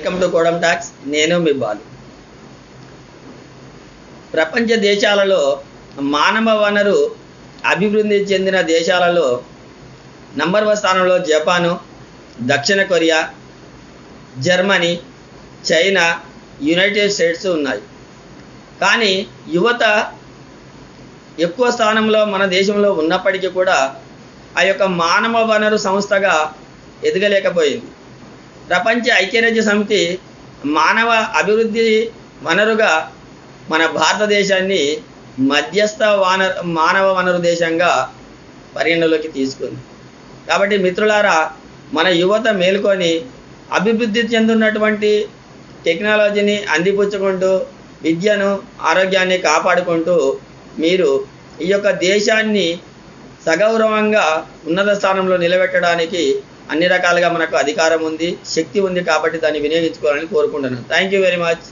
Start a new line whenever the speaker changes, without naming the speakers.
Welcome to Kodam talks నేను మీ బాలు. ప్రపంచ దేశాలలో మానవ వనరు అభివృద్ధి చెందిన దేశాలలో నంబర్ వన్ స్థానంలో జపాను దక్షిణ Korea Germany China United States ఉన్నాయి. కానీ యువత ఎక్కువ స్థానంలో మన దేశంలో ఉన్నప్పటికీ కూడా ఆ యొక్క మానవ వనరు సంస్థగా ఎదగలేకపోయింది. ప్రపంచ ఐక్యరాజ్య సమితి మానవ అభివృద్ధి వనరుగా మన భారతదేశాన్ని మధ్యస్థ వాన మానవ వనరు దేశంగా పరిగణలోకి తీసుకుంది. కాబట్టి మిత్రులారా మన యువత మేల్కొని అభివృద్ధి చెందున్నటువంటి టెక్నాలజీని అందిపుచ్చుకుంటూ విద్యను ఆరోగ్యాన్ని కాపాడుకుంటూ మీరు ఈ యొక్క దేశాన్ని సగౌరవంగా ఉన్నత స్థానంలో నిలబెట్టడానికి అన్ని రకాలుగా మనకు అధికారం ఉంది శక్తి ఉంది కాబట్టి దాన్ని వినియోగించుకోవాలని కోరుకుంటున్నాను. Thank you very much